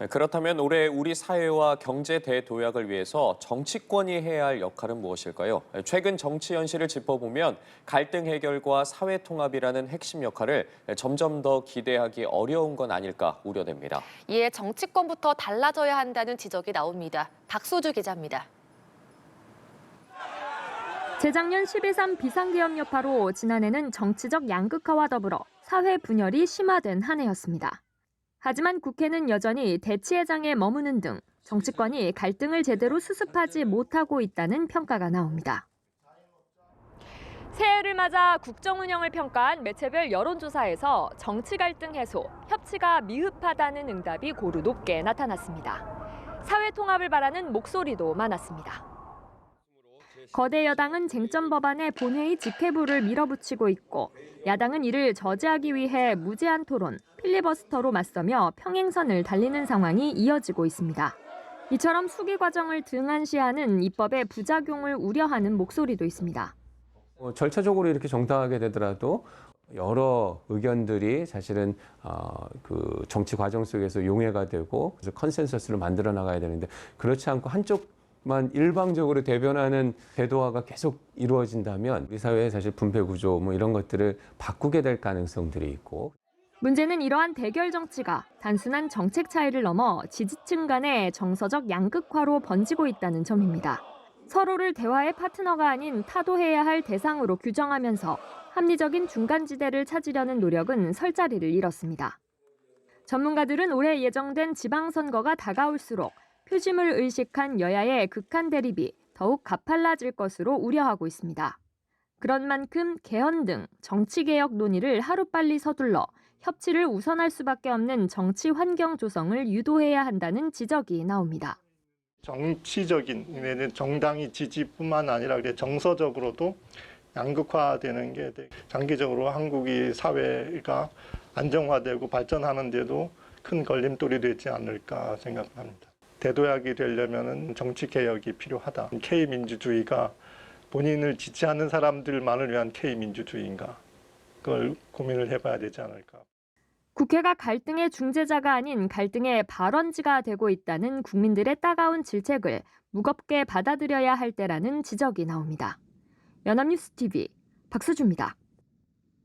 네, 그렇다면 올해 우리 사회와 경제 대도약을 위해서 정치권이 해야 할 역할은 무엇일까요? 최근 정치 현실을 짚어보면 갈등 해결과 사회 통합이라는 핵심 역할을 점점 더 기대하기 어려운 건 아닐까 우려됩니다. 이에 정치권부터 달라져야 한다는 지적이 나옵니다. 박소주 기자입니다. 재작년 12.3 비상계엄 여파로 지난해는 정치적 양극화와 더불어 사회 분열이 심화된 한 해였습니다. 하지만 국회는 여전히 대치회장에 머무는 등 정치권이 갈등을 제대로 수습하지 못하고 있다는 평가가 나옵니다. 새해를 맞아 국정 운영을 평가한 매체별 여론조사에서 정치 갈등 해소, 협치가 미흡하다는 응답이 고루 높게 나타났습니다. 사회 통합을 바라는 목소리도 많았습니다. 거대 여당은 쟁점 법안의 본회의 직회부를 밀어붙이고 있고 야당은 이를 저지하기 위해 무제한 토론, 필리버스터로 맞서며 평행선을 달리는 상황이 이어지고 있습니다. 이처럼 수기 과정을 등한시하는 입법의 부작용을 우려하는 목소리도 있습니다. 어, 절차적으로 이렇게 정당하게 되더라도 여러 의견들이 사실은 어, 그 정치 과정 속에서 용해가 되고 그래서 컨센서스를 만들어 나가야 되는데 그렇지 않고 한쪽 만 일방적으로 대변하는 제도화가 계속 이루어진다면 우리 사회의 사실 분배 구조 뭐 이런 것들을 바꾸게 될 가능성들이 있고 문제는 이러한 대결 정치가 단순한 정책 차이를 넘어 지지층 간의 정서적 양극화로 번지고 있다는 점입니다. 서로를 대화의 파트너가 아닌 타도해야 할 대상으로 규정하면서 합리적인 중간지대를 찾으려는 노력은 설 자리를 잃었습니다. 전문가들은 올해 예정된 지방선거가 다가올수록 표심을 의식한 여야의 극한 대립이 더욱 가팔라질 것으로 우려하고 있습니다. 그런 만큼 개헌 등 정치개혁 논의를 하루빨리 서둘러 협치를 우선할 수밖에 없는 정치 환경 조성을 유도해야 한다는 지적이 나옵니다. 정치적인 내는 정당이 지지뿐만 아니라 정서적으로도 양극화되는 게 장기적으로 한국이 사회가 안정화되고 발전하는데도 큰 걸림돌이 되지 않을까 생각합니다. 대도약이 되려면은 정치 개혁이 필요하다. K 민주주의가 본인을 지지하는 사람들만을 위한 K 민주주의인가? 그걸 고민을 해봐야 되지 않을까. 국회가 갈등의 중재자가 아닌 갈등의 발원지가 되고 있다는 국민들의 따가운 질책을 무겁게 받아들여야 할 때라는 지적이 나옵니다. 연합뉴스 TV 박수주입니다.